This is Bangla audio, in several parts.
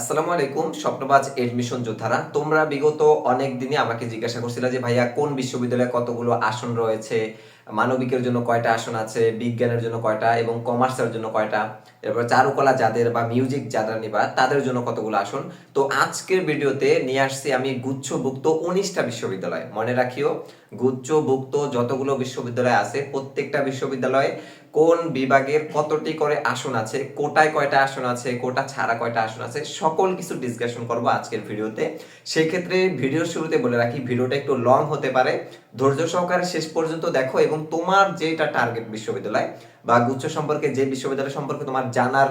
আসসালামু আলাইকুম, স্বপ্নবাজ এডমিশন যোদ্ধারা। তোমরা বিগত অনেক দিনে আমাকে জিজ্ঞাসা করছিলে যে, ভাইয়া, কোন বিশ্ববিদ্যালয়ে কতগুলো আসন রয়েছে? মানবিকের জন্য কয়টা আসন আছে, বিজ্ঞানের জন্য কয়টা এবং কমার্সের জন্য কয়টা, এরপর চারুকলা যাদের বা মিউজিক যারা নিবা, তাদের জন্য কতগুলো আসন? তো আজকের ভিডিওতে নিয়ে আসছি আমি গুচ্ছভুক্ত উনিশটা বিশ্ববিদ্যালয়। মনে রাখিও, গুচ্ছভুক্ত যতগুলো বিশ্ববিদ্যালয় আছে, প্রত্যেকটা বিশ্ববিদ্যালয়ে কোন বিভাগের কতটি করে আসন আছে, কোটায় কয়টা আসন আছে, কোটা ছাড়া কয়টা আসন আছে, সকল কিছু ডিসকাশন করব আজকের ভিডিওতে। সেক্ষেত্রে ভিডিওর শুরুতে বলে রাখি, ভিডিওটা একটু লং হতে পারে। ধৈর্য সহকারে শেষ পর্যন্ত দেখো এবং তোমার যেটা টার্গেট বিশ্ববিদ্যালয় বা গুচ্ছ সম্পর্কে যে বিশ্ববিদ্যালয় সম্পর্কে তোমার জানার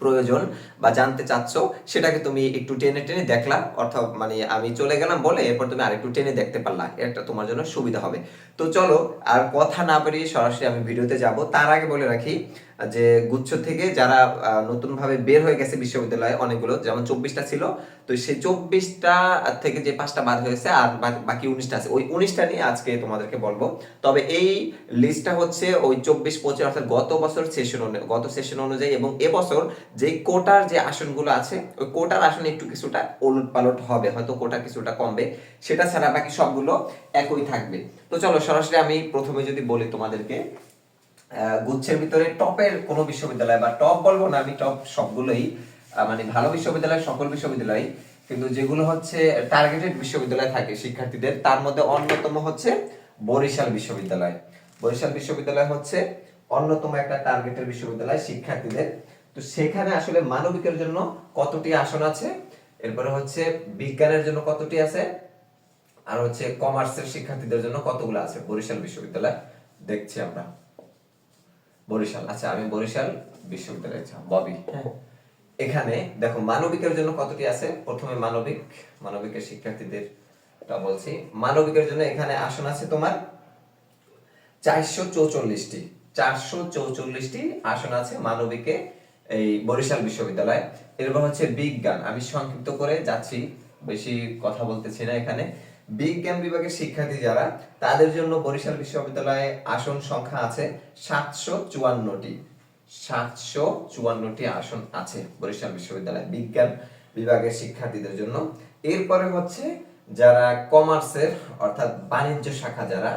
প্রয়োজন বা জানতে চাচ্ছ, সেটাকে তুমি একটু টেনে টেনে দেখলা। অর্থাৎ মানে আমি চলে গেলাম বলে এরপর তুমি আরেকটু টেনে দেখতে পারলা। এটা তোমার জন্য সুবিধা হবে। তো চলো, আর কথা না পেরিয়ে সরাসরি আমি ভিডিওতে যাব। তার আগে বলে রাখি যে গুচ্ছ থেকে যারা নতুনভাবে বের হয়ে গেছে বিশ্ববিদ্যালয়ে অনেকগুলো, যেমন চব্বিশটা ছিল, তো সেই চব্বিশটা থেকে যে পাঁচটা বাদ হয়েছে আর বাকি উনিশটা আছে, ওই উনিশটা নিয়ে আজকে তোমাদেরকে বলব। তবে এই লিস্টটা হচ্ছে ওই চব্বিশ পঁচিশ, অর্থাৎ গত বছর সেশন গত সেশন অনুযায়ী এবং এবছর যে কোটার যে আসনগুলো আছে, ওই কোটার আসনে একটু কিছুটা ওলট পালট হবে, হয়তো কোটা কিছুটা কমবে, সেটা ছাড়া বাকি সবগুলো একই থাকবে। তো চলো সরাসরি আমি প্রথমে যদি বলি তোমাদেরকে গুচ্ছের ভিতরে টপের কোন বিশ্ববিদ্যালয় বা টপ বলব না, আমি টপ সবগুলোই মানে ভালো বিশ্ববিদ্যালয়, সকল বিশ্ববিদ্যালয়, কিন্তু যেগুলো হচ্ছে টার্গেটেড বিশ্ববিদ্যালয় থাকে শিক্ষার্থীদের, তার মধ্যে অন্যতম হচ্ছে বরিশাল বিশ্ববিদ্যালয়। বরিশাল বিশ্ববিদ্যালয় হচ্ছে অন্যতম একটা টার্গেটেড বিশ্ববিদ্যালয় শিক্ষার্থীদের। তো সেখানে আসলে মানবিকের জন্য কতটি আসন আছে? এরপরে হচ্ছে বিজ্ঞানের জন্য কতটি আছে? আর হচ্ছে কমার্সের শিক্ষার্থীদের জন্য কতগুলো আছে? বরিশাল বিশ্ববিদ্যালয় দেখছি আমরা। বরিশাল। আচ্ছা আমি বরিশাল বিশ্ববিদ্যালয়ে ববি। হ্যাঁ। এখানে দেখো মানবিকের জন্য কতটি আছে? প্রথমে মানবিক মানবিকের শিক্ষার্থীদের বলছি। মানবিকের জন্য এখানে আসন আছে তোমার চারশো চৌচল্লিশটি। চারশো চৌচল্লিশটি আসন আছে মানবিকে এই বরিশাল বিশ্ববিদ্যালয়। এরপর হচ্ছে বিজ্ঞান। আমি সংক্ষিপ্ত করে যাচ্ছি বেশি কথা বলতেছি না এখানে। বিজ্ঞান বিভাগের শিক্ষার্থী যারা, তাদের জন্য বরিশাল বিশ্ববিদ্যালয়ে আসন সংখ্যা আছে সাতশো চুয়ান্নটি। সাতশো চুয়ান্নটি আসন আছে বরিশাল বিশ্ববিদ্যালয়ে বিজ্ঞান বিভাগের শিক্ষার্থীদের জন্য। এরপরে হচ্ছে যারা কমার্সের, অর্থাৎ বাণিজ্য শাখা যারা,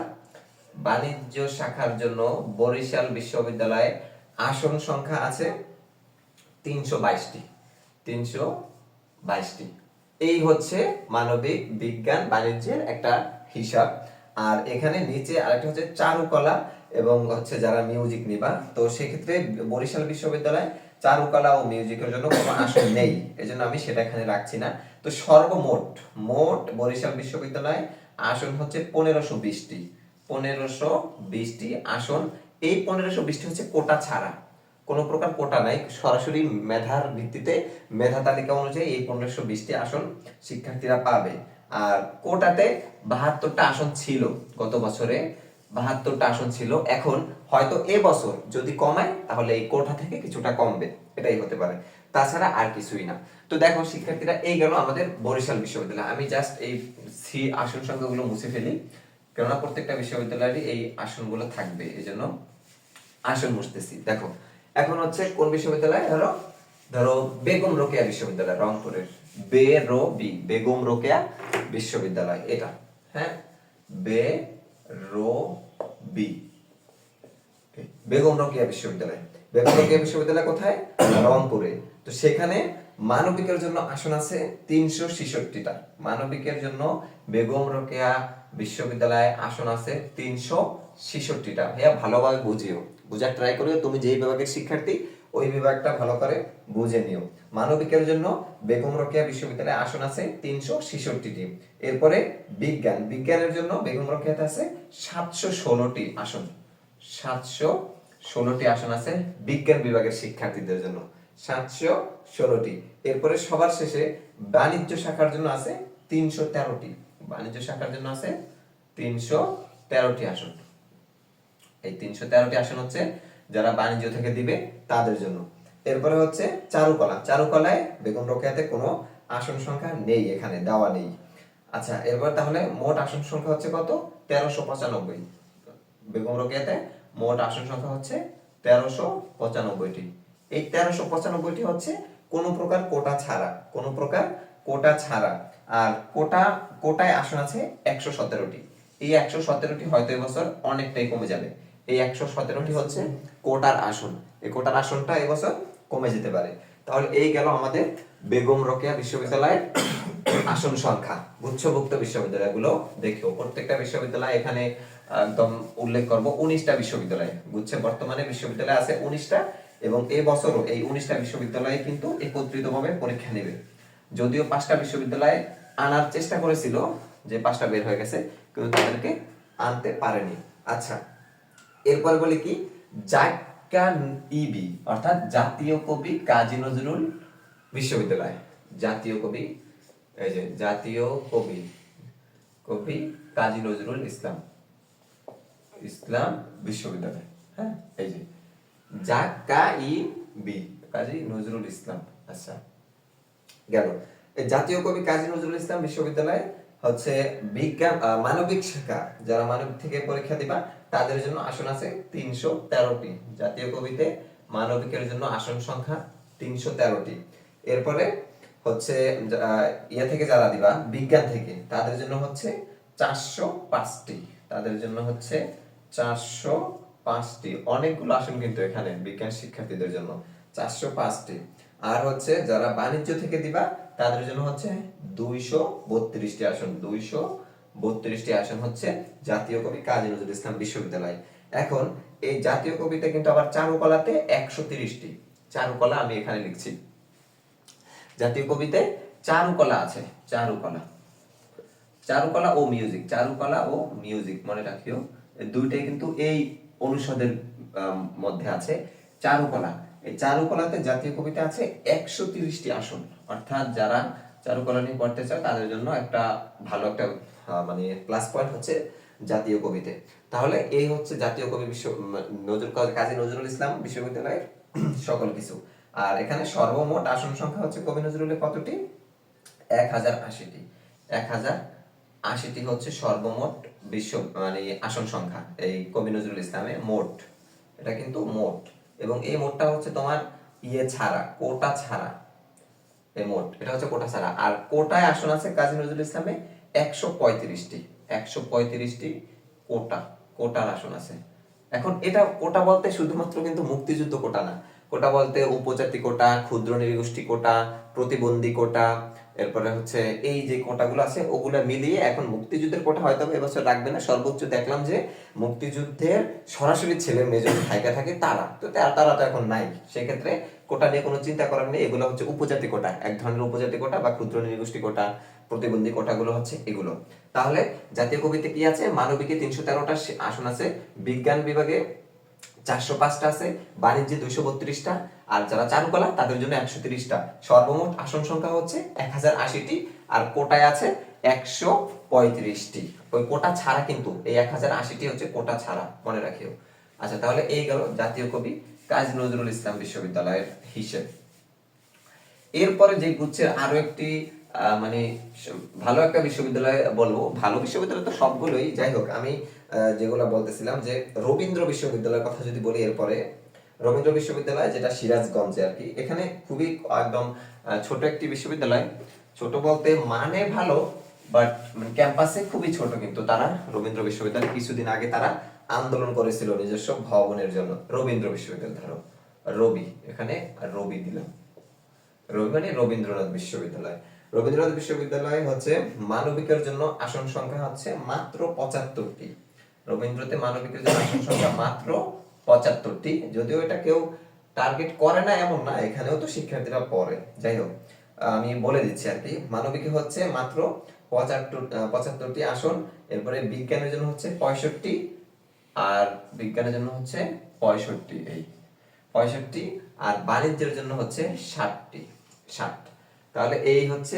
বাণিজ্য শাখার জন্য বরিশাল বিশ্ববিদ্যালয়ে আসন সংখ্যা আছে তিনশো বাইশটি। তিনশো বাইশটি। এই হচ্ছে মানবিক বিজ্ঞান বাণিজ্যের একটা হিসাব। আর এখানে নিচে আরেকটা হচ্ছে চারুকলা এবং হচ্ছে যারা মিউজিক নিবা, তো সেক্ষেত্রে বরিশাল বিশ্ববিদ্যালয় চারুকলা ও মিউজিকের জন্য কোনো আসন নেই। এজন্য আমি সেটা এখানে রাখছি না। তো সর্বমোট, মোট বরিশাল বিশ্ববিদ্যালয়ে আসন হচ্ছে পনেরোশো বিশটি। পনেরোশো বিশটি আসন। এই পনেরোশো বিশটি হচ্ছে কোটা ছাড়া। কোনো প্রকার কোটা নাই। সরাসরি মেধার ভিত্তিতে মেধা তালিকা অনুযায়ী এই পনেরোশো বিশটি আসন শিক্ষার্থীরা পাবে। আর কোটাতে বাহাত্তরটা আসন ছিল গত বছরে, বাহাত্তরটা আসন ছিল। এখন হয়তো এ বছর যদি কমায়, তাহলে এই কোটা থেকে কিছুটা কমবে। এটাই হতে পারে। তাছাড়া আর কিছুই না। তো দেখো, শিক্ষার্থীরা, এই গেল আমাদের বরিশাল বিশ্ববিদ্যালয়। আমি জাস্ট এই সি আসন সংখ্যাগুলো মুছে ফেলি। কেননা প্রত্যেকটা বিশ্ববিদ্যালয়েরই এই আসনগুলো থাকবে। এই জন্য আসন মুছতেছি। দেখো এখন হচ্ছে কোন বিশ্ববিদ্যালয়? ধরো ধরো বেগম রোকেয়া বিশ্ববিদ্যালয়, রংপুরের। বে রো বি বেগম রোকেয়া বিশ্ববিদ্যালয়, এটা। হ্যাঁ? বে রো বি বেগম রোকেয়া বিশ্ববিদ্যালয়। বেগম রোকেয়া বিশ্ববিদ্যালয় কোথায়? রংপুরে। তো সেখানে মানবিকের জন্য আসন আছে তিনশো ছেষট্টিটা। মানবিকের জন্য বেগম রোকেয়া বিশ্ববিদ্যালয়ে আসন আছে তিনশো ছেষট্টিটা। ভাইয়া ভালোভাবে বুঝিও। বুঝার ট্রাই করিও, তুমি যেই বিভাগের শিক্ষার্থী, ওই বিভাগটা ভালো করে বুঝে নিও। মানবিকের জন্য বেগম রোকেয়া বিশ্ববিদ্যালয়ে আসন আছে তিনশো ছেষট্টিটি এরপরে বিজ্ঞান। বিজ্ঞানের জন্য বেগম রোকেয়াতে আছে সাতশো ষোলোটি আসন। সাতশো ষোলোটি আসন আছে বিজ্ঞান বিভাগের শিক্ষার্থীদের জন্য। সাতশো ষোলোটি। এরপরে সবার শেষে বাণিজ্য শাখার জন্য আছে তিনশো তেরোটি। বাণিজ্য শাখার জন্য আছে তিনশো তেরোটি আসন। এই তিনশো তেরোটি আসন হচ্ছে যারা বাণিজ্য থেকে দিবে তাদের জন্য। এরপরে হচ্ছে চারুকলা। চারুকলায় বেগম রোকেয়াতে কোনো আসন সংখ্যা নেই, এখানে দেওয়া নেই। আচ্ছা এরপর তাহলে মোট আসন সংখ্যা হচ্ছে কত? তেরোশো পঁচানব্বই। বেগম রোকেয়াতে মোট আসন সংখ্যা হচ্ছে তেরোশো পঁচানব্বইটি। এই তেরোশো পঁচানব্বইটি হচ্ছে কোনো প্রকার কোটা ছাড়া, কোনো প্রকার কোটা ছাড়া। আর কোটা, কোটায় আসন আছে একশো সতেরোটি। এই একশো সতেরোটি হয়তো এবছর অনেকটাই কমে যাবে। এই একশো সতেরোটি হচ্ছে কোটার আসন। এই কোটার আসনটা এবছর কমে যেতে পারে। তাহলে এই গেল আমাদের বেগম রোকেয়া বিশ্ববিদ্যালয়ের আসন সংখ্যা। গুচ্ছভুক্ত বিশ্ববিদ্যালয়গুলো দেখো প্রত্যেকটা বিশ্ববিদ্যালয় এখানে একদম উল্লেখ করব উনিশটা বিশ্ববিদ্যালয়। গুচ্ছে বর্তমানে বিশ্ববিদ্যালয় আছে উনিশটা এবং এই বছরও এই উনিশটা বিশ্ববিদ্যালয়ে কিন্তু একত্রিতভাবে পরীক্ষা নেবে। যদিও পাঁচটা বিশ্ববিদ্যালয় আনার চেষ্টা করেছিল যে পাঁচটা বের হয়ে গেছে কিন্তু তাদেরকে আনতে পারেনি। আচ্ছা এরপর বলে কি? ইবি, অর্থাৎ জাতীয় কবি কাজী নজরুল বিশ্ববিদ্যালয়। জাতীয় কবি, এই যে, জাতীয় কবি কবি কাজী নজরুল ইসলাম ইসলাম বিশ্ববিদ্যালয়। হ্যাঁ এই যে জাকা ই বি কাজী নজরুল ইসলাম। আচ্ছা গেল। জাতীয় কবি কাজী নজরুল ইসলাম বিশ্ববিদ্যালয় হচ্ছে বিজ্ঞান মানবিক শাখা। যারা মানবিক থেকে পরীক্ষা দিবা তাদের জন্য আসন আছে তিনশো তেরোটি। জাতীয় কবিতে মানবিকের জন্য আসন সংখ্যা তিনশো তেরোটি। এরপরে হচ্ছে ইয়ে থেকে যারা দিবা, বিজ্ঞান থেকে, তাদের জন্য হচ্ছে চারশো পাঁচটি। তাদের জন্য হচ্ছে চারশো পাঁচটি। অনেকগুলো আসন কিন্তু এখানে বিজ্ঞান শিক্ষার্থীদের জন্য, চারশো পাঁচটি। আর হচ্ছে যারা বাণিজ্য থেকে দিবা, তাদের জন্য হচ্ছে দুইশো বত্রিশটি আসন, দুইশো বত্রিশটি আসন হচ্ছে জাতীয় কবি কাজী নজরুল ইসলাম বিশ্ববিদ্যালয়। এখন এই জাতীয় কবিতে কিন্তু আবার চারুকলাতে একশো তিরিশটি। চারুকলা আমি এখানে লিখছি। জাতীয় কবিতে চারুকলা আছে, চারুকলা। চারুকলা ও মিউজিক, চারুকলা ও মিউজিক, মনে রাখিও দুইটাই কিন্তু এই অনুষদের মধ্যে আছে। চারুকলা, এই চারুকলাতে জাতীয় কবিতা আছে একশো তিরিশটি আসন। অর্থাৎ যারা চারুকলা নিয়ে পড়তে চায়, তাদের জন্য একটা ভালো একটা মানে প্লাস পয়েন্ট হচ্ছে জাতীয় কবিতে। তাহলে এই হচ্ছে জাতীয় কবি বিশ্ব নজরুল কাজী নজরুল ইসলাম বিশ্ববিদ্যালয়ের সকল কিছু। আর এখানে সর্বমোট আসন সংখ্যা হচ্ছে কবি নজরুলের কতটি? এক হাজার আশিটি। এক হাজার আশিটি হচ্ছে সর্বমোট বিশ্ব মানে আসন সংখ্যা, এই কবি নজরুল ইসলামে মোট। এটা কিন্তু মোট। এবং এই মোটটা হচ্ছে তোমার ইয়ে ছাড়া, কোটা ছাড়া। এই মোট, এটা হচ্ছে কোটা ছাড়া। আর কোটায় আসন আছে কাজী নজরুল ইসলামে একশো পঁয়ত্রিশটি একশো পঁয়ত্রিশটি কোটা, কোটার আসন আছে। এখন এটা কোটা বলতে শুধুমাত্র কিন্তু মুক্তিযুদ্ধ কোটা না। কোটা বলতে উপজাতি কোটা, ক্ষুদ্র নৃগোষ্ঠী কোটা, প্রতিবন্ধী কোটা এরপরে হচ্ছে এই যে কোটাগুলো আছে, ওগুলো মিলিয়ে এখন মুক্তিযুদ্ধের কোটা হয়তো এবছর রাখবে না। সর্বোচ্চ দেখলাম যে মুক্তিযুদ্ধের সরাসরি ছেলে মেয়ে যদি থাকে তারা। তো তারা তো এখন নাই। সেক্ষেত্রে কোটা নিয়ে কোনো চিন্তা করার নেই। এগুলো হচ্ছে উপজাতি কোটা। এক ধরনের উপজাতি কোটা বা ক্ষুদ্র নৃগোষ্ঠী কোটা, প্রতিবন্ধী কোটাগুলো হচ্ছে এগুলো। তাহলে জাতীয় কবিতে কি আছে? মানবিকে তিনশো তেরোটা আসন আছে। বিজ্ঞান বিভাগে চারশো পাঁচটা আছে, বাণিজ্যে দুইশো বত্রিশটা, আর যারা চারুকলা, তাদের জন্য একশো তিরিশটা। সর্বমোট আসন সংখ্যা হচ্ছে এক হাজার আশিটি, আর কোটায় আছে একশো পঁয়ত্রিশটি। ওই কোটা ছাড়া কিন্তু, এই এক হাজার আশিটি হচ্ছে কোটা ছাড়া, মনে রাখিও। আচ্ছা তাহলে এই গেল জাতীয় কবি কাজী নজরুল ইসলাম বিশ্ববিদ্যালয়ের হিসেব। এরপরে যে গুচ্ছের আরও একটি মানে ভালো একটা বিশ্ববিদ্যালয় বলব। ভালো বিশ্ববিদ্যালয় তো সবগুলোই। যাই হোক, আমি যেগুলো বলতেছিলাম যে রবীন্দ্র বিশ্ববিদ্যালয়ের কথা যদি বলি এরপরে, রবীন্দ্র বিশ্ববিদ্যালয় যেটা সিরাজগঞ্জে আর কি, এখানে খুবই একদম ছোট একটি বিশ্ববিদ্যালয়। ছোট বলতে মানে ভালো, বাট ক্যাম্পাসে খুবই ছোট কিন্তু তারা, রবীন্দ্র বিশ্ববিদ্যালয়। কিছুদিন আগে তারা আন্দোলন করেছিল নিজস্ব ভবনের জন্য। রবীন্দ্র বিশ্ববিদ্যালয়, ধরো। রবি, এখানে রবি দিলাম। রবি মানে রবীন্দ্রনাথ বিশ্ববিদ্যালয়। রবীন্দ্রনাথ বিশ্ববিদ্যালয় হচ্ছে মানবিকের জন্য আসন সংখ্যা হচ্ছে মাত্র পঁচাত্তরটি। রবীন্দ্রতে মানবিকের জন্য আসন সংখ্যা মাত্র পঁচাত্তরটি। যদিও এটা কেউ টার্গেট করে না এমন না, এখানেও তো শিক্ষার্থীরা পড়ে। যাই হোক, আমি বলে দিচ্ছি আর কি, মানবিকে হচ্ছে মাত্র পঁচাত্তর পঁচাত্তরটি আসন, এরপরে বিজ্ঞানের জন্য হচ্ছে পঁয়ষট্টি, আর বিজ্ঞানের জন্য হচ্ছে পঁয়ষট্টি, এই পঁয়ষট্টি, আর বাণিজ্যের জন্য হচ্ছে ষাটটি ষাট তাহলে এই হচ্ছে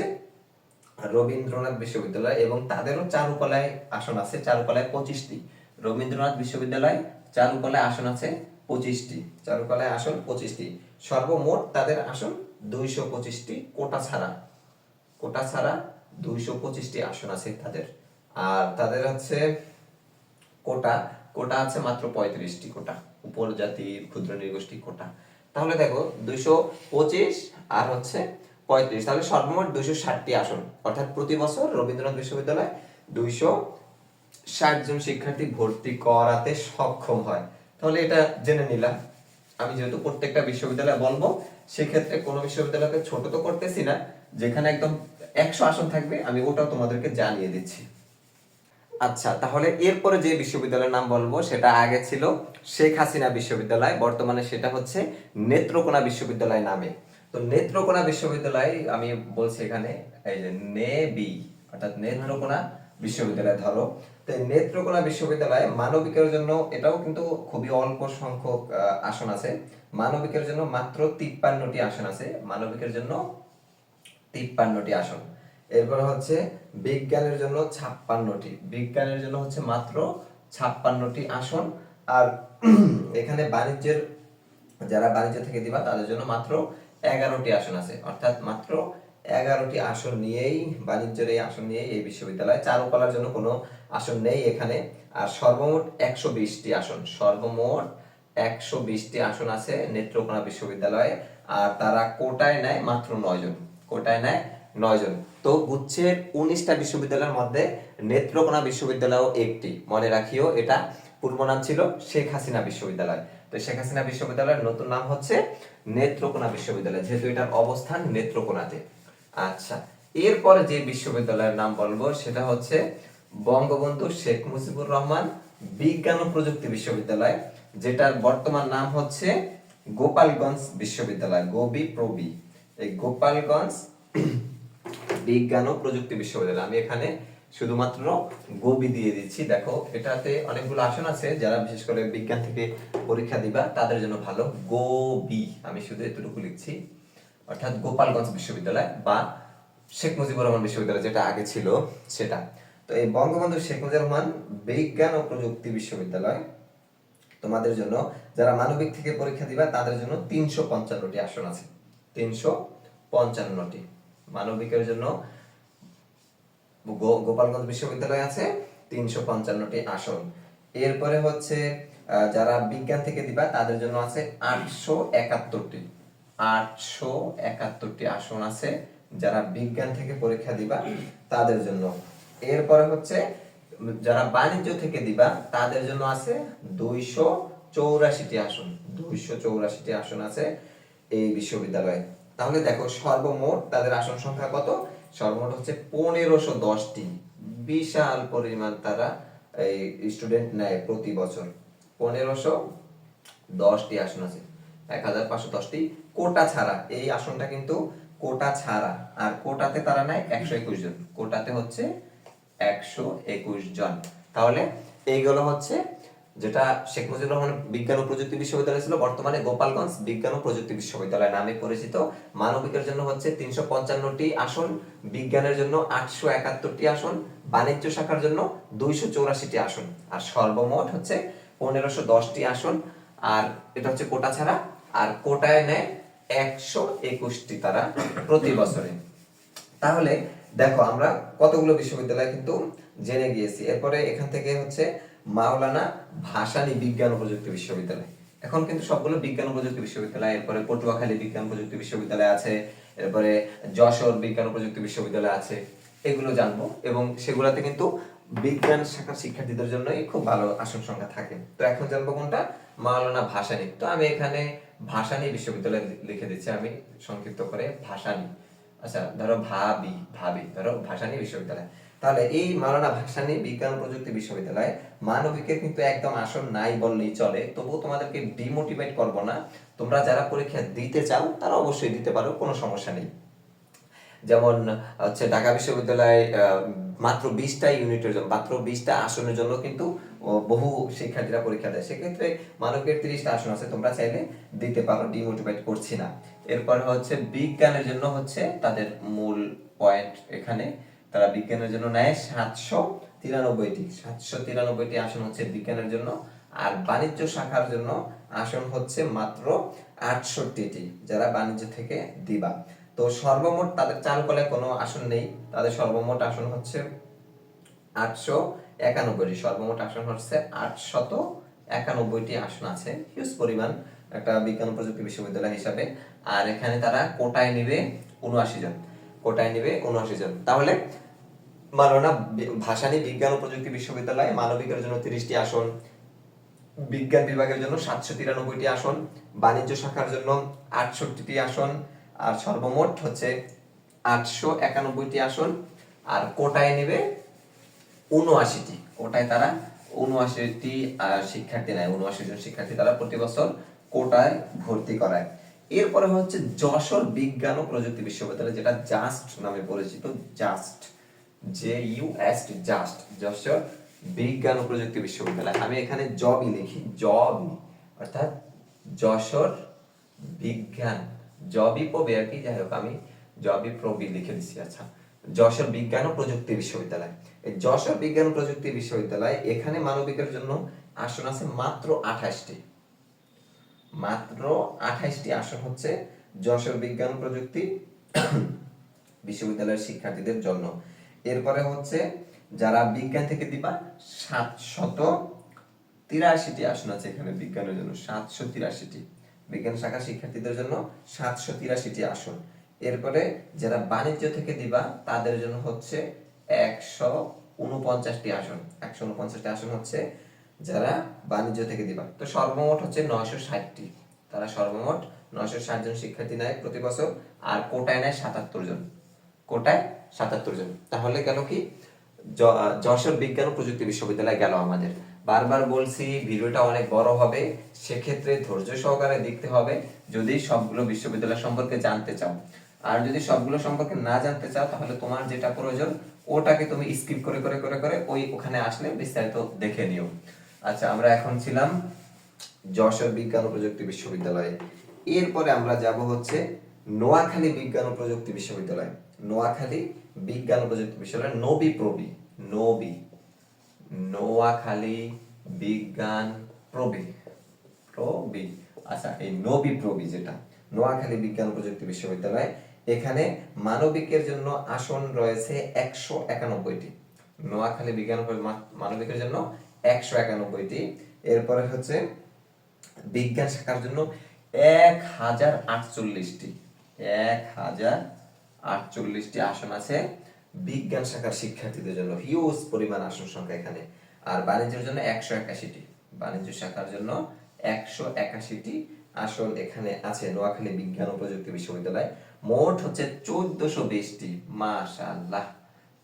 রবীন্দ্রনাথ বিশ্ববিদ্যালয় এবং তাদেরও চারুকলায় আসন আছে, চারুকলায় পঁচিশটি। রবীন্দ্রনাথ বিশ্ববিদ্যালয় চারুকলায় আসন আছে পঁচিশটি। চারুকলায় আসন পঁচিশটি। সর্বমোট তাদের আসন দুইশো পঁচিশটি কোটা ছাড়া। কোটা ছাড়া দুইশো পঁচিশটি আসন আছে তাদের। আর তাদের হচ্ছে কোটা। কোটা আছে মাত্র পঁয়ত্রিশটি কোটা। উপজাতি ক্ষুদ্র নৃগোষ্ঠী কোটা। তাহলে দেখো, দুইশো পঁচিশ আর হচ্ছে পঁয়ত্রিশ। তাহলে সর্বমোট দুইশো ষাটটি আসন। অর্থাৎ প্রতি বছর রবীন্দ্রনাথ বিশ্ববিদ্যালয় দুইশো ষাট জন শিক্ষার্থী ভর্তি করাতে সক্ষম হয়। তাহলে এটা জেনে নিলাম। আমি যেহেতু প্রত্যেকটা বিশ্ববিদ্যালয় বলব, সেক্ষেত্রে কোনো বিশ্ববিদ্যালয়কে ছোট তো করতেছি না। যেখানে একদম একশো আসন থাকবে, আমি ওটাও তোমাদেরকে জানিয়ে দিচ্ছি। আচ্ছা তাহলে এরপরে যে বিশ্ববিদ্যালয়ের নাম বলব, সেটা আগে ছিল শেখ হাসিনা বিশ্ববিদ্যালয়। বর্তমানে সেটা হচ্ছে নেত্রকোনা বিশ্ববিদ্যালয় নামে। তো নেত্রকোনা বিশ্ববিদ্যালয়, আমি বলছি এখানে, এই যে নে বি, অর্থাৎ নেত্রকোনা বিশ্ববিদ্যালয় ধরো। তো নেত্রকোনা বিশ্ববিদ্যালয় মানবিকের জন্য এটাও কিন্তু খুবই অল্প সংখ্যক আসন আছে। মানবিকের জন্য মাত্র তিপ্পান্নটি আসন আছে। মানবিকের জন্য তিপ্পান্নটি আসন। এরপরে হচ্ছে বিজ্ঞানের জন্য ছাপ্পান্নটি। বিজ্ঞানের জন্য হচ্ছে মাত্র ছাপ্পান্নটি আসন। আর এখানে বাণিজ্যের, যারা বাণিজ্য থেকে দিবা, তাদের জন্য মাত্র এগারোটি আসন আছে। অর্থাৎ মাত্র এগারোটি আসন নিয়েই, বাণিজ্যের এই আসন নিয়েই এই বিশ্ববিদ্যালয় চারুকলার জন্য কোনো আসন নেই এখানে। আর সর্বমোট একশো বিশটি আসন, সর্বমোট একশো বিশটি আসন আছে নেত্রকোনা বিশ্ববিদ্যালয়ে। আর তারা কোটায় নেয় মাত্র নয় জন, কোটায় নেয় নয় জন। তো গুচ্ছের উনিশটা বিশ্ববিদ্যালয়ের মধ্যে নেত্রকোনা বিশ্ববিদ্যালয়ও একটি। মনে রাখিও, এটা পূর্ব নাম ছিল শেখ হাসিনা বিশ্ববিদ্যালয়। তো শেখ হাসিনা বিশ্ববিদ্যালয়ের নতুন নাম হচ্ছে নেত্রকোনা বিশ্ববিদ্যালয়, যেহেতু এটার অবস্থান নেত্রকোনাতে। আচ্ছা এরপরে যে বিশ্ববিদ্যালয়ের নাম বলব, সেটা হচ্ছে বঙ্গবন্ধু শেখ মুজিবুর রহমান বিজ্ঞান ও প্রযুক্তি বিশ্ববিদ্যালয়, যেটার বর্তমান নাম হচ্ছে গোপালগঞ্জ বিশ্ববিদ্যালয়, গোবি প্রবি। এই গোপালগঞ্জ বিজ্ঞান ও প্রযুক্তি বিশ্ববিদ্যালয়, আমি এখানে শুধুমাত্র গোবি দিয়ে দিচ্ছি। দেখো, এটাতে অনেকগুলো আসন আছে, যারা বিশেষ করে বিজ্ঞান থেকে পরীক্ষা দিবা, তাদের জন্য ভালো। গোবি, আমি শুধু এতটুকু লিখছি। অর্থাৎ গোপালগঞ্জ বিশ্ববিদ্যালয় বা শেখ মুজিবুর রহমান বিশ্ববিদ্যালয়, যেটা আগে ছিল সেটা। তো এই বঙ্গবন্ধু শেখ মুজিবুর রহমান বিজ্ঞান ও প্রযুক্তি বিশ্ববিদ্যালয়। তোমাদের জন্য যারা মানবিক থেকে পরীক্ষা দিবা, তাদের জন্য তিনশো পঞ্চান্নটি আসন আছে। তিনশো পঞ্চান্নটি। মানবিকের জন্য গোপালগঞ্জ বিশ্ববিদ্যালয় আছে, তিনশো পঞ্চান্নটি আসন। এরপরে হচ্ছে যারা বিজ্ঞান থেকে দিবা, তাদের জন্য আছে আটশো একাত্তরটি। আটশো একাত্তরটি আসন আছে, যারা বিজ্ঞান থেকে পরীক্ষা দিবা, তাদের জন্য। এরপরে হচ্ছে, যারা বাণিজ্য থেকে দিবা, তাদের জন্য আছে দুইশো চৌরাশিটি আসন। দুইশো চৌরাশিটি আসন আছে এই বিশ্ববিদ্যালয়ে। তাহলে দেখো সর্বমোট তাদের আসন সংখ্যা কত? সর্বমোট হচ্ছে পনেরোশো দশটি বিশাল পরিমাণ তারা এই স্টুডেন্ট নেয় প্রতি বছর। পনেরোশো দশটি আসন আছে। এক হাজার পাঁচশো দশটি কোটা ছাড়া। এই আসনটা কিন্তু কোটা ছাড়া। আর কোটাতে তারা নেয় একশো একুশ জন। কোটাতে হচ্ছে একশো একুশ জন। তাহলে এইগুলো হচ্ছে যেটা শেখ মুজিবুর রহমান বিজ্ঞান ও প্রযুক্তি বিশ্ববিদ্যালয় ছিল, বর্তমানে গোপালগঞ্জ বিজ্ঞান ও প্রযুক্তি বিশ্ববিদ্যালয় নামে পরিচিত। মানবিকের জন্য হচ্ছে তিনশো পঞ্চান্নটি আসন, বিজ্ঞানের জন্য আটশো একাত্তরটি আসন, বাণিজ্য শাখার জন্য দুইশো চৌরাশিটি আসন। আর সর্বমোট হচ্ছে পনেরোশো দশটি আসন। আর এটা হচ্ছে কোটা ছাড়া। আর কোটায় নেয় একশো একুশটি তারা প্রতি বছরে। তাহলে দেখো, আমরা কতগুলো বিশ্ববিদ্যালয় কিন্তু জেনে গিয়েছি। এরপরে এখান থেকে হচ্ছে মাওলানা ভাসানী বিজ্ঞান প্রযুক্তি বিশ্ববিদ্যালয়। এখন কিন্তু সবগুলো বিজ্ঞান প্রযুক্তি বিশ্ববিদ্যালয়, এরপরে পটুয়াখালী বিজ্ঞান প্রযুক্তি বিশ্ববিদ্যালয় আছে, এরপরে যশোর বিজ্ঞান প্রযুক্তি বিশ্ববিদ্যালয় আছে, এগুলো জানব এবং সেগুলোতে কিন্তু বিজ্ঞান শাখার শিক্ষার্থীদের জন্যই খুব ভালো আসন সংখ্যা থাকে। তো এখন জানব কোনটা? মাওলানা ভাসানী। তো আমি এখানে ভাসানী বিশ্ববিদ্যালয় লিখে দিচ্ছি আমি সংক্ষিপ্ত করে, ভাসানী। আচ্ছা ধরো ভাবি ভাবি, ধরো ভাসানী বিশ্ববিদ্যালয়। তাহলে এই মাওলানা ভাসানী বিজ্ঞান প্রযুক্তি বিশ্ববিদ্যালয় মানবিকের কিন্তু একদম আসন নাই বললেই চলে। তবুও তোমাদেরকে ডিমোটিভেট করব না। তোমরা যারা পরীক্ষা দিতে চাও, তারা অবশ্যই দিতে পারো, কোনো সমস্যা নেই। যেমন, হচ্ছে ঢাকা বিশ্ববিদ্যালয়ে মাত্র বিশটা ইউনিটের জন্য, মাত্র বিশটা আসনের জন্য কিন্তু বহু শিক্ষার্থীরা পরীক্ষা দেয়। সেক্ষেত্রে মানবিকের তিরিশটা আসন আছে, তোমরা চাইলে দিতে পারো ডিমোটিভেট করছি না। এরপর হচ্ছে বিজ্ঞানের জন্য হচ্ছে তাদের মূল পয়েন্ট এখানে। তারা বিজ্ঞানের জন্য নেয় সাতশো তিরানব্বইটি। সাতশো তিরানব্বইটি আসন হচ্ছে বিজ্ঞানের জন্য, আর বাণিজ্য শাখার জন্য আসন হচ্ছে মাত্র আটষট্টিটি, যারা বাণিজ্য থেকে দিবা। তো সর্বমোট তাদের চারুকলায় কোনো আসন নেই, তাদের সর্বমোট আসন হচ্ছে আটশো একানব্বইটি। সর্বমোট আসন হচ্ছে আটশত একানব্বইটি আসন আছে হিউজ পরিমাণ একটা বিজ্ঞান প্রযুক্তি বিশ্ববিদ্যালয় হিসাবে। আর এখানে তারা কোটায় নিবে উনআশি জন। কোটায় নেবে উনআশি জন তাহলে মাননা ভাসানী বিজ্ঞান ও প্রযুক্তি বিশ্ববিদ্যালয় মানবিকের জন্য তিরিশটি আসন, বিজ্ঞান বিভাগের জন্য সাতশো তিরানব্বইটি আসন, বাণিজ্য শাখার জন্য আটষট্টিটি আসন, আর সর্বমোট হচ্ছে আটশো একানব্বইটি আসন, আর কোটায় নেবে উনআশিটি। কোটায় তারা উনআশিটি শিক্ষার্থী নেয় উনআশি জন শিক্ষার্থী তারা প্রতি বছর কোটায় ভর্তি করায়। এরপরে হচ্ছে যশোর বিজ্ঞান ও প্রযুক্তি বিশ্ববিদ্যালয়, যেটা জাস্ট নামে পরিচিত, JUST J U S JUST, Jessore বিজ্ঞান ও প্রযুক্তি বিশ্ববিদ্যালয়। আমি এখানে জবই লিখি, জবই, অর্থাৎ যশোর বিজ্ঞান। জবই প্রবি আর কি, যাই হোক, আমি জবই প্রবি লিখে দিচ্ছি আচ্ছা। যশোর বিজ্ঞান ও প্রযুক্তি বিশ্ববিদ্যালয়। এই যশোর বিজ্ঞান ও প্রযুক্তি বিশ্ববিদ্যালয়, এখানে মানবিকের জন্য আসন আছে মাত্র আঠাশটি। মাত্র আঠাইশটি আসন হচ্ছে যশোর বিজ্ঞান প্রযুক্তি বিশ্ববিদ্যালয়ের শিক্ষার্থীদের জন্য। এরপরে হচ্ছে যারা বিজ্ঞান থেকে দিবা, সাতশত তিরাশিটি আসন আছে এখানে বিজ্ঞানের জন্য, সাতশো তিরাশিটি। বিজ্ঞান শাখা শিক্ষার্থীদের জন্য সাতশো তিরাশিটি আসন। এরপরে যারা বাণিজ্য থেকে দিবা, তাদের জন্য হচ্ছে একশো উনপঞ্চাশটি আসন। একশো উনপঞ্চাশটি আসন হচ্ছে যারা বাণিজ্য থেকে দিবা তো সর্বমোট হচ্ছে নয়শো ষাটটি। তারা সর্বমোট নয়শো ষাট জন শিক্ষার্থী নেয় প্রতি বছর, আর কোটায় নেয় সাতাত্তর জন। কোটায় সাতাত্তর জন। তাহলে গেল কি? যশোর বিজ্ঞান ও প্রযুক্তি বিশ্ববিদ্যালয় গেল আমাদের। বারবার বলছি, ভিডিওটা অনেক বড় হবে। সেক্ষেত্রে ধৈর্য সহকারে দেখতে হবে, যদি সবগুলো বিশ্ববিদ্যালয় সম্পর্কে জানতে চাও। আর যদি সবগুলো সম্পর্কে না জানতে চাও, তাহলে তোমার যেটা প্রয়োজন, ওটাকে তুমি স্কিপ করে করে করে করে, ওই ওখানে আসলে বিস্তারিত দেখে নিও। আচ্ছা আমরা এখন ছিলাম যশোর বিজ্ঞান ও প্রযুক্তি বিশ্ববিদ্যালয়ে। এরপরে আমরা যাব হচ্ছে নোয়াখালী বিজ্ঞান ও প্রযুক্তি বিশ্ববিদ্যালয়। নোয়াখালী বিজ্ঞান ও প্রযুক্তি বিশ্ববিদ্যালয় নবী প্রবি, নবী। নোয়াখালী বিজ্ঞান প্রবি প্রবি। আচ্ছা এই নবী প্রবি যেটা, নোয়াখালী বিজ্ঞান প্রযুক্তি বিশ্ববিদ্যালয়। এখানে মানবিকের জন্য আসন রয়েছে একশো একানব্বইটি। নোয়াখালী বিজ্ঞান মানবিকের জন্য একশো একানব্বইটি। এরপরে হচ্ছে বিজ্ঞান শাখার জন্য এক হাজার আটচল্লিশটি। এক হাজার আটচল্লিশটি আসন আছে বিজ্ঞান শাখার শিক্ষার্থীদের জন্য। হিউজ পরিমাণ আসন সংখ্যা এখানে। আর বাণিজ্যের জন্য একশো একাশিটি। বাণিজ্য শাখার জন্য একশো একাশিটি আসন এখানে আছে নোয়াখালী বিজ্ঞান ও প্রযুক্তি বিশ্ববিদ্যালয়। মোট হচ্ছে চোদ্দশো বিশটি। মাশাআল্লাহ।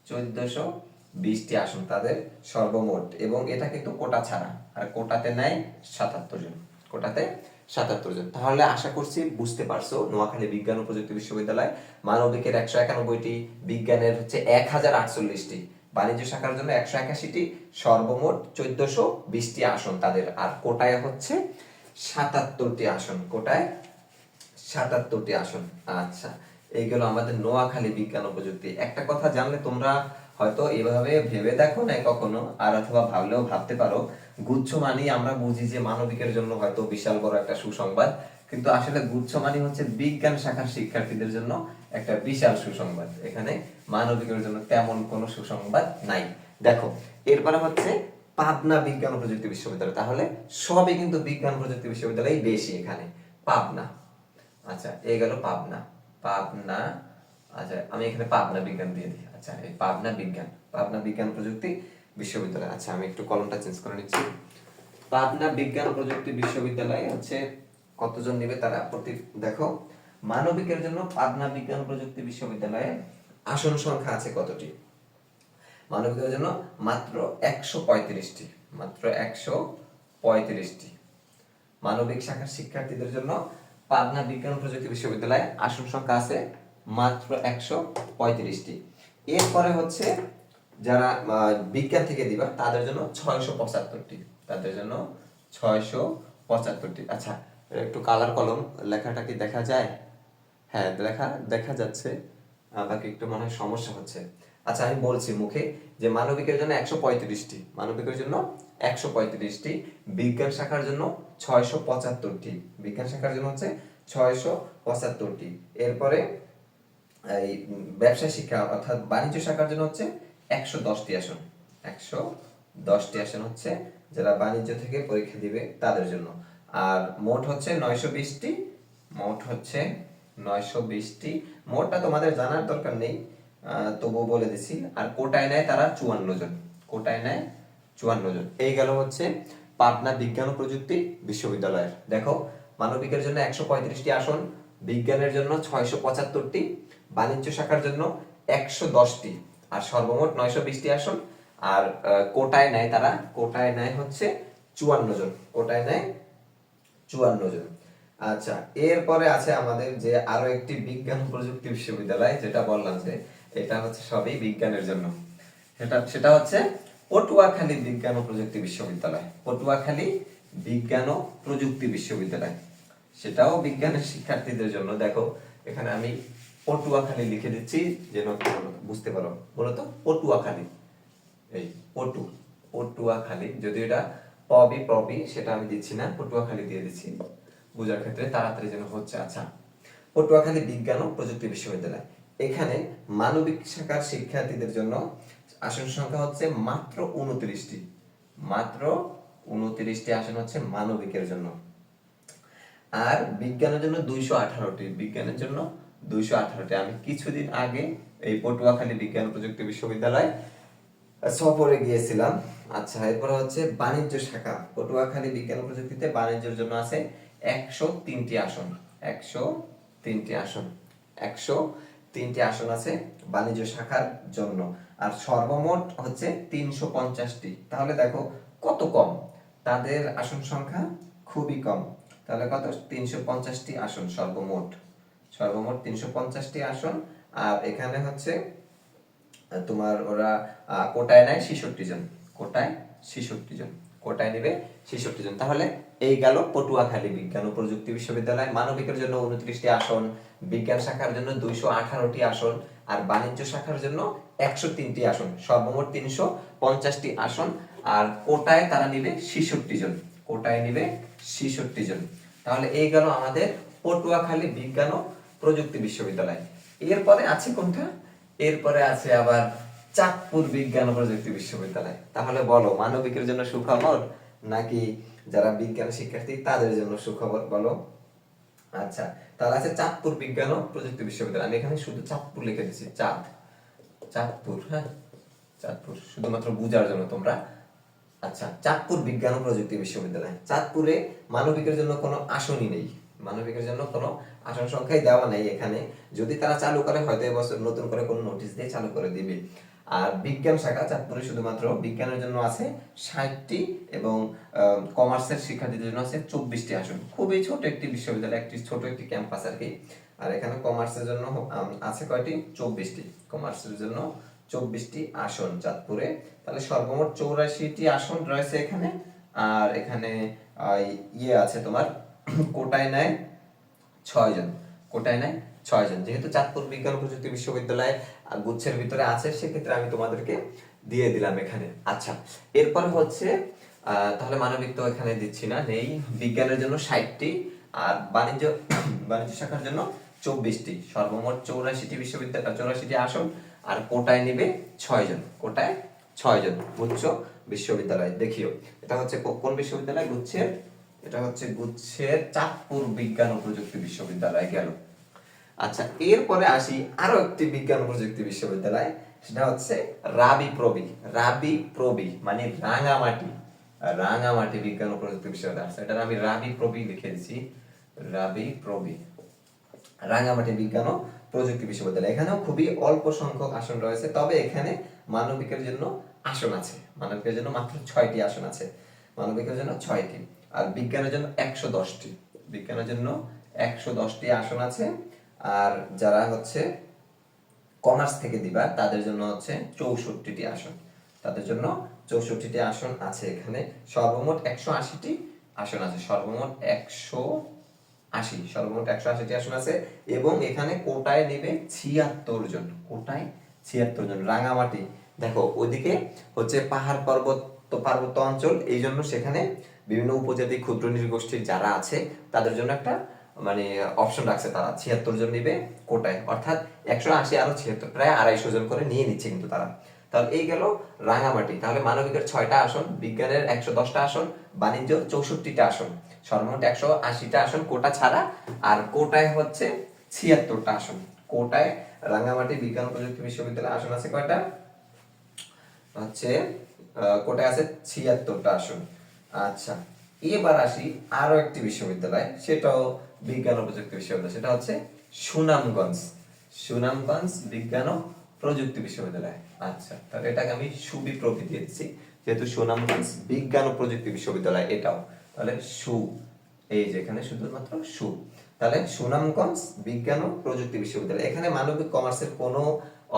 চোদ্দশো বিশটি আসন তাদের সর্বমোট। এবং এটা কিন্তু কোটা ছাড়া। আর কোটাতে নেয় সাতাত্তর জন। কোটাতে সাতাত্তর জন। তাহলে আশা করছি বুঝতে পারছ, নোয়াখালী বিজ্ঞান ও প্রযুক্তি বিশ্ববিদ্যালয় মানবিকের একশো একানব্বইটি, বিজ্ঞানের হচ্ছে এক হাজার আটচল্লিশটি, বাণিজ্য শাখার জন্য একশো একাশিটি, সর্বমোট চোদ্দশো বিশটি আসন তাদের। আর কোটায় হচ্ছে সাতাত্তরটি আসন। কোটায় সাতাত্তরটি আসন। আচ্ছা এই গেল আমাদের নোয়াখালী বিজ্ঞান ও প্রযুক্তি। একটা কথা জানলে তোমরা হয়তো এভাবে ভেবে দেখো না কখনো, আর অথবা ভাবলেও ভাবতে পারো। গুচ্ছ মানেই আমরা বুঝি যে মানবিকের জন্য হয়তো বিশাল বড় একটা সুসংবাদ। কিন্তু আসলে গুচ্ছ মানে হচ্ছে বিজ্ঞান শাখার শিক্ষার্থীদের জন্য একটা বিশাল সুসংবাদ। এখানে মানবিকের জন্য তেমন কোনো সুসংবাদ নাই। দেখো, এরপরে হচ্ছে পাবনা বিজ্ঞান প্রযুক্তি বিশ্ববিদ্যালয়। তাহলে সবই কিন্তু বিজ্ঞান প্রযুক্তি বিশ্ববিদ্যালয় বেশি এখানে। পাবনা। আচ্ছা এই গেল পাবনা। পাবনা আচ্ছা আমি এখানে পাবনা বিজ্ঞান দিয়ে দিই। আচ্ছা এই পাবনা বিজ্ঞান পাবনা বিজ্ঞান প্রযুক্তি বিশ্ববিদ্যালয়। আচ্ছা আমি একটু কলমটা চেঞ্জ করে নিচ্ছি। পাবনা বিজ্ঞান প্রযুক্তি বিশ্ববিদ্যালয় হচ্ছে কতজন তারা? প্রতি, দেখো, মানবিকের জন্য পাবনা বিজ্ঞান প্রযুক্তি বিশ্ববিদ্যালয়ে আসন সংখ্যা আছে কতটি? মানবিকের জন্য মাত্র একশো পঁয়ত্রিশটি, মাত্র একশো পঁয়ত্রিশটি। মানবিক শাখার শিক্ষার্থীদের জন্য পাবনা বিজ্ঞান প্রযুক্তি বিশ্ববিদ্যালয়ে আসন সংখ্যা আছে মাত্র একশো পঁয়ত্রিশটি। এরপরে হচ্ছে যারা বিজ্ঞান থেকে দিবা, তাদের জন্য ছয়শো পঁচাত্তরটি। তাদের জন্য ছয়শো পঁচাত্তরটি। আচ্ছা একটু কালার কলম লেখাটা কি দেখা যায়? হ্যাঁ দেখা দেখা যাচ্ছে। বাকি একটু মনে হয় সমস্যা হচ্ছে। আচ্ছা আমি বলছি মুখে যে মানবিকের জন্য একশো পঁয়ত্রিশটি। মানবিকের জন্য একশো পঁয়ত্রিশটি। বিজ্ঞান শাখার জন্য ছয়শো পঁচাত্তরটি। বিজ্ঞান শাখার জন্য হচ্ছে ছয়শো পঁচাত্তরটি। এরপরে এই ব্যবসা শিক্ষা অর্থাৎ বাণিজ্য শাখার জন্য হচ্ছে একশো দশটি আসন। একশো দশটি আসন হচ্ছে যারা বাণিজ্য থেকে পরীক্ষা দিবে তাদের জন্য। আর মোট হচ্ছে নয়শো বিশটি, মোট হচ্ছে নয়শো বিশটি। মোটটা তোমাদের জানার দরকার নেই তবুও বলে দিছি। আর কোটায় নেয় তারা চুয়ান্ন জন। কোটায় নেয় চুয়ান্ন জন। এই গেল হচ্ছে পাটনা বিজ্ঞান ও প্রযুক্তি বিশ্ববিদ্যালয়ের। দেখো, মানবিকের জন্য একশো পঁয়ত্রিশটি আসন, বিজ্ঞানের জন্য ছয়শো পঁচাত্তরটি বাণিজ্য শাখার জন্য একশো দশটি, আর সর্বমোট নয়শো বিশটি আসন। আর কোটায় নেয় তারা, কোটায় নেয় হচ্ছে চুয়ান্ন জন, কোটায় নেয় চুয়ান্ন জন। আচ্ছা এরপরে আছে আমাদের যে আরও একটি বিজ্ঞান প্রযুক্তি বিশ্ববিদ্যালয়, যেটা বললাম যে এটা হচ্ছে সবই বিজ্ঞানের জন্য। সেটা সেটা হচ্ছে পটুয়াখালী বিজ্ঞান ও প্রযুক্তি বিশ্ববিদ্যালয়, পটুয়াখালী বিজ্ঞান ও প্রযুক্তি বিশ্ববিদ্যালয়। সেটাও বিজ্ঞানের শিক্ষার্থীদের জন্য। দেখো, এখানে আমি পটুয়াখালী লিখে দিচ্ছি, যেন বুঝতে পারো। মূলত পটুয়াখালী। এই, পটু। পটুয়াখালী। যদি এটা পবি পবি, সেটা আমি দিচ্ছি না, পটুয়াখালী দিয়ে দিচ্ছি। বোঝার ক্ষেত্রে তাড়াতাড়ি যেন হচ্ছে। আচ্ছা পটুয়াখালী বিজ্ঞান ও প্রযুক্তি বিশ্ববিদ্যালয়। এখানে মানবিক শাখার শিক্ষার্থীদের জন্য আসন সংখ্যা হচ্ছে মাত্র উনত্রিশটি। মাত্র উনত্রিশটি আসন হচ্ছে মানবিকের জন্য। আর বিজ্ঞানের জন্য দুইশো আঠারোটি। বিজ্ঞানের জন্য দুইশো আঠারোটি আমি কিছুদিন আগে এই পটুয়াখালী বিজ্ঞান প্রযুক্তি বিশ্ববিদ্যালয় সফরে গিয়েছিলাম। আচ্ছা এরপরে হচ্ছে বাণিজ্য শাখা। পটুয়াখালী বিজ্ঞান প্রযুক্তিতে বাণিজ্যের জন্য আছে একশো তিনটি আসন। একশো তিনটি আসন। একশো তিনটি আসন আছে বাণিজ্য শাখার জন্য। আর সর্বমোট হচ্ছে তিনশো পঞ্চাশটি। তাহলে দেখো কত কম? তাদের আসন সংখ্যা খুবই কম। তাহলে কত? তিনশো পঞ্চাশটি আসন সর্বমোট। সর্বমোট তিনশো পঞ্চাশটি আসন, আর এখানে হচ্ছে তোমার ওরা কোটায় নেয় ছেষট্টি জন। কোটায় ছেষট্টি জন। কোটায় নেবে ছেষট্টি জন। তাহলে এই গেল পটুয়াখালী বিজ্ঞান ও প্রযুক্তি বিশ্ববিদ্যালয়। মানবিকের জন্য উনত্রিশটি আসন, বিজ্ঞান শাখার জন্য দুইশো আঠারোটি আসন, আর বাণিজ্য শাখার জন্য একশো তিনটি আসন। সর্বমোট তিনশো পঞ্চাশটি আসন, আর কোটায় তারা নিবে ছেষট্টি জন। কোটায় নিবে ছেষট্টি জন। তাহলে এই গেল আমাদের পটুয়াখালী বিজ্ঞান ও প্রযুক্তি বিশ্ববিদ্যালয়। এরপরে আছে কোনটা? এরপরে আছে আবার চাঁদপুর বিজ্ঞান ও প্রযুক্তি বিশ্ববিদ্যালয়। তাহলে বলো, মানবিকের জন্য সুখবর নাকি যারা বিজ্ঞান শিক্ষার্থী তাদের জন্য সুখবর বলো? আচ্ছা তাহলে আছে চাঁদপুর বিজ্ঞান ও প্রযুক্তি বিশ্ববিদ্যালয়। আমি এখানে শুধু চাঁদপুর লিখে দিচ্ছি চাঁদ। চাঁদপুর হ্যাঁ? চাঁদপুর, শুধুমাত্র বুঝার জন্য তোমরা। আচ্ছা চাঁদপুর বিজ্ঞান ও প্রযুক্তি বিশ্ববিদ্যালয়। চাঁদপুরে মানবিকের জন্য কোনো আসনই নেই। মানবিকের জন্য কোনো আসন সংখ্যাই দেওয়া নেই এখানে। যদি তারা চালু করে, হয়তো এবছর নতুন করে কোনো নোটিশ দিয়ে চালু করে দিবে। আর বিজ্ঞান শাখা চাঁদপুরে শুধুমাত্র বিজ্ঞানের জন্য আছে ষাটটি এবং কমার্সের শিক্ষার্থীদের জন্য আছে চব্বিশটি আসন। খুবই ছোট একটি বিশ্ববিদ্যালয়, একটি ছোট একটি ক্যাম্পাস আর কি। আর এখানে কমার্সের জন্য আছে কয়টি? চব্বিশটি। কমার্সের জন্য চব্বিশটি আসন চাঁদপুরে। তাহলে সর্বমোট চৌরাশিটি আসন রয়েছে এখানে। আর এখানে ইয়ে আছে তোমার কোটায় নেয় ছয় জন। কোটায় নেয় ছয় জন। যেহেতু চাঁদপুর বিজ্ঞান প্রযুক্তি বিশ্ববিদ্যালয় গুচ্ছের ভিতরে আছে, সেক্ষেত্রে আমি তোমাদেরকে দিয়ে দিলাম এখানে। আচ্ছা এরপর হচ্ছে তাহলে মানবিক তো এখানে দিচ্ছি না, নেই। বিজ্ঞানের জন্য ষাটটি আর বাণিজ্য বাণিজ্য শাখার জন্য চব্বিশটি। সর্বমোট চৌরাশিটি বিশ্ববিদ্যালয় চৌরাশিটি আসন আর কোটায় নেবে ছয় জন। কোটায় ছয় জন গুচ্ছ বিশ্ববিদ্যালয়। দেখিও, এটা হচ্ছে কোন বিশ্ববিদ্যালয়? গুচ্ছের এটা হচ্ছে গুচ্ছের চাঁদপুর বিজ্ঞান ও প্রযুক্তি বিশ্ববিদ্যালয় গেল। আচ্ছা এরপরে আসি আরও একটি বিজ্ঞান ও প্রযুক্তি বিশ্ববিদ্যালয়, সেটা হচ্ছে রাবি প্রবি। রাবি প্রবি মানে রাঙামাটি। রাঙামাটি বিজ্ঞান ও প্রযুক্তি বিশ্ববিদ্যালয় এটা আমি রাবি প্রবি লিখে দিচ্ছি রাবি প্রবি। রাঙামাটি বিজ্ঞান ও প্রযুক্তি বিশ্ববিদ্যালয়। এখানেও খুবই অল্প সংখ্যক আসন রয়েছে, তবে এখানে মানবিকের জন্য আসন আছে। মানবিকের জন্য মাত্র ছয়টি আসন আছে। মানবিকের জন্য ছয়টি। আর বিজ্ঞানের জন্য একশো দশটি। বিজ্ঞানের জন্য একশো দশটি আসন আছে। আর যারা হচ্ছে কমার্স থেকে দিবা, তাদের জন্য হচ্ছে চৌষট্টিটি আসন। তাদের জন্য চৌষট্টিটি আসন আছে এখানে। সর্বমোট একশো আশিটি আসন আছে। সর্বমোট একশো আশি। সর্বমোট একশো আশিটি আসন আছে এবং এখানে কোটায় নেবে ছিয়াত্তর জন। কোটায় ছিয়াত্তর জন। রাঙামাটি। দেখো ওদিকে হচ্ছে পাহাড় পর্বত, পার্বত্য অঞ্চল এই জন্য সেখানে বিভিন্ন উপজাতি ক্ষুদ্র নৃগোষ্ঠীর যারা আছে, তাদের জন্য একটা মানে অপশন রাখছে তারা। ছিয়াত্তর জন নিবে কোটায়। অর্থাৎ একশো আশি আরও ছিয়াত্তর, প্রায় আড়াইশো জন করে নিয়ে নিচ্ছে কিন্তু তারা। তাহলে এই গেল রাঙামাটি। তাহলে মানবিকের ছয়টা আসন, বিজ্ঞানের একশো দশটা আসন, বাণিজ্য চৌষট্টিটা আসন। সর্বমোট একশো আশিটা আসন কোটা ছাড়া, আর কোটায় হচ্ছে ছিয়াত্তরটা আসন। কোটায় রাঙামাটি বিজ্ঞান প্রযুক্তি বিশ্ববিদ্যালয় আসন আছে কয়টা? হচ্ছে কোটায় আছে ছিয়াত্তরটা আসন। আচ্ছা এবার আসি আরও একটি বিশ্ববিদ্যালয়, সেটাও বিজ্ঞান ও প্রযুক্তি বিশ্ববিদ্যালয়, সেটা হচ্ছে সুনামগঞ্জ। সুনামগঞ্জ বিজ্ঞান ও প্রযুক্তি বিশ্ববিদ্যালয়। আচ্ছা তাহলে এটাকে আমি সুবিপ্রভি দিয়ে দিচ্ছি, যেহেতু সুনামগঞ্জ বিজ্ঞান ও প্রযুক্তি বিশ্ববিদ্যালয় এটাও। তাহলে সু, এই যে এখানে শুধুমাত্র সু। তাহলে সুনামগঞ্জ বিজ্ঞান ও প্রযুক্তি বিশ্ববিদ্যালয়, এখানে মানবিক কমার্সের কোনো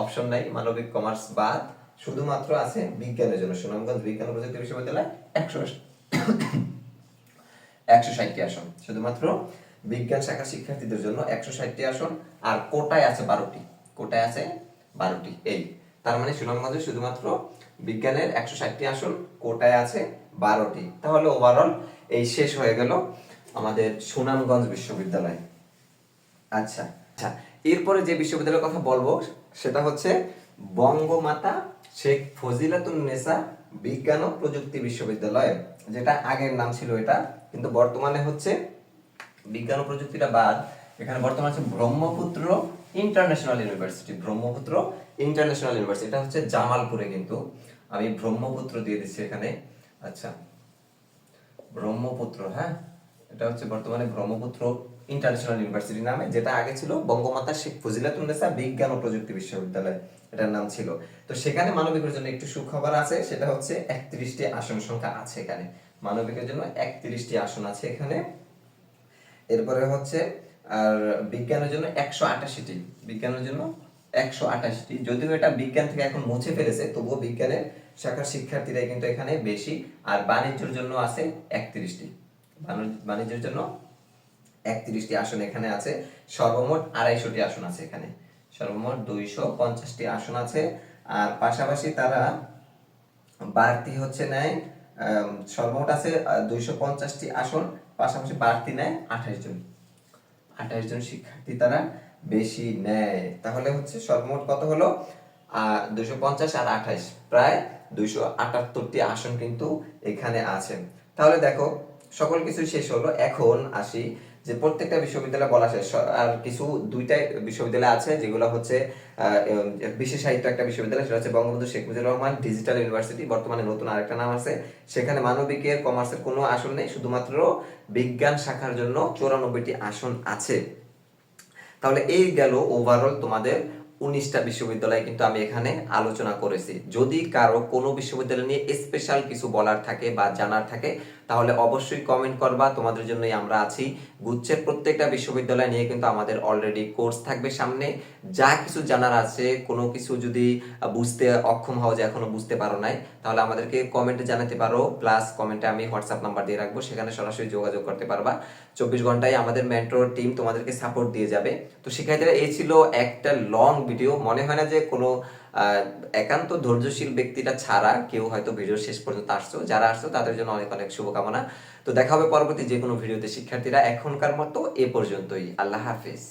অপশন নাই, মানবিক কমার্স বাদ, শুধুমাত্র আছে বিজ্ঞানের জন্য। সুনামগঞ্জ বিজ্ঞান ও প্রযুক্তি বিশ্ববিদ্যালয় একশো একশো ষাটটি আসন। শুধুমাত্র বিজ্ঞান শাখা শিক্ষার্থীদের জন্য একশো ষাটটি আসন, আর কোটায় আছে বারোটি। কোটায় আছে বারোটি, এই। তার মানে সুনামগঞ্জে শুধুমাত্র বিজ্ঞানের একশো ষাটটি আসন, কোটায় আছে বারোটি। তাহলে ওভারঅল এই শেষ হয়ে গেল আমাদের সুনামগঞ্জ বিশ্ববিদ্যালয়। আচ্ছা আচ্ছা। এরপরে যে বিশ্ববিদ্যালয়ের কথা বলব, সেটা হচ্ছে বঙ্গমাতা শেখ ফজিলাতুন নেসা বিজ্ঞান ও প্রযুক্তি বিশ্ববিদ্যালয়, যেটা আগের নাম ছিল এটা, কিন্তু বর্তমানে হচ্ছে বিজ্ঞান ও প্রযুক্তিটা বাদ, এখানে বর্তমানে আছে Brahmaputra international university, Brahmaputra international university, এটা হচ্ছে জামালপুরে কিন্তু, আমি ব্রহ্মপুত্র দিয়ে দিচ্ছি এখানে আচ্ছা ব্রহ্মপুত্র হ্যাঁ এটা হচ্ছে বর্তমানে ব্রহ্মপুত্র ইন্টারন্যাশনাল ইউনিভার্সিটি নামে, যেটা আগে ছিল বঙ্গমাতা শেখ ফজিলাতুন্নেসা বিজ্ঞান ও প্রযুক্তি বিশ্ববিদ্যালয়। এটার নাম ছিল। তো সেখানে মানবিকের জন্য একটু সুখবর আছে, সেটা হচ্ছে একত্রিশটি আসন সংখ্যা আছে এখানে। মানবিকের জন্য একত্রিশটি আসন আছে এখানে। এরপরে হচ্ছে, আর বিজ্ঞানের জন্য একশো আটাশিটি। বিজ্ঞানের জন্য একশো আটাশিটি। যদিও এটা বিজ্ঞান থেকে এখন মুছে ফেলেছে, তবুও বিজ্ঞানের শাখার শিক্ষার্থীরাই কিন্তু এখানে বেশি। আর বাণিজ্যের জন্য আছে একত্রিশটি। বাণিজ্যের জন্য একত্রিশটি আসন এখানে আছে। সর্বমোট আড়াইশোটি আসন আছে এখানে। সর্বমোট দুইশো পঞ্চাশটি আসন আছে। আর পাশাপাশি তারা বাড়তি হচ্ছে নেয় সর্বমোট আছে দুইশো পঞ্চাশটি আসন, পাশাপাশি বাড়তি নেয় আঠাশ জন। আঠাশ জন শিক্ষার্থী তারা বেশি নেয়। তাহলে হচ্ছে সর্বমোট কত হলো? আর দুইশো পঞ্চাশ আর আঠাশ, প্রায় দুইশো আটাত্তরটি আসন কিন্তু এখানে আছে। তাহলে দেখো, সকল কিছু শেষ হলো। এখন আসি যে প্রত্যেকটা বিশ্ববিদ্যালয় বলা শেষ। আর কিছু দুইটা বিশ্ববিদ্যালয় আছে, যেগুলো হচ্ছে বিশেষ সাহিত্য একটা বিশ্ববিদ্যালয়, সেটা হচ্ছে বঙ্গবন্ধু শেখ মুজিবুর রহমান ডিজিটাল ইউনিভার্সিটি বর্তমানে নতুন আরেকটা নাম আছে। সেখানে মানবিকের কমার্সের কোনো আসন নেই, শুধুমাত্র বিজ্ঞান শাখার জন্য চৌরানব্বইটি আসন আছে। তাহলে এই গেল ওভারঅল তোমাদের উনিশটা বিশ্ববিদ্যালয় কিন্তু আমি এখানে আলোচনা করেছি। যদি কারও কোনো বিশ্ববিদ্যালয় নিয়ে স্পেশাল কিছু বলার থাকে বা জানার থাকে তাহলে অবশ্যই কমেন্ট করবা, তোমাদের জন্যই আমরা আছি। গুচ্ছের প্রত্যেকটা বিশ্ববিদ্যালয় নিয়ে কিন্তু আমাদের অলরেডি কোর্স থাকবে সামনে। যা কিছু জানার আছে, কোনো কিছু যদি বুঝতে অক্ষম হও যে এখনও বুঝতে পারো নাই, তাহলে আমাদেরকে কমেন্টে জানাতে পারো। প্লাস কমেন্টে আমি হোয়াটসঅ্যাপ নাম্বার দিয়ে রাখব, সেখানে সরাসরি যোগাযোগ করতে পারবা। চব্বিশ ঘন্টায় আমাদের মেন্টর টিম তোমাদেরকে সাপোর্ট দিয়ে যাবে। তো শিক্ষার্থীরা, এই ছিল একটা লং ভিডিও মনে হয় না যে কোনো একান্ত ধৈর্যশীল ব্যক্তিটা ছাড়া কেউ হয়তো ভিডিও শেষ পর্যন্ত আসছো যারা আসছো তাদের জন্য অনেক অনেক শুভকামনা। তো দেখা হবে পরবর্তী যে কোনো ভিডিওতে, শিক্ষার্থীরা এখনকার মতো এ পর্যন্তই। আল্লাহ হাফিজ।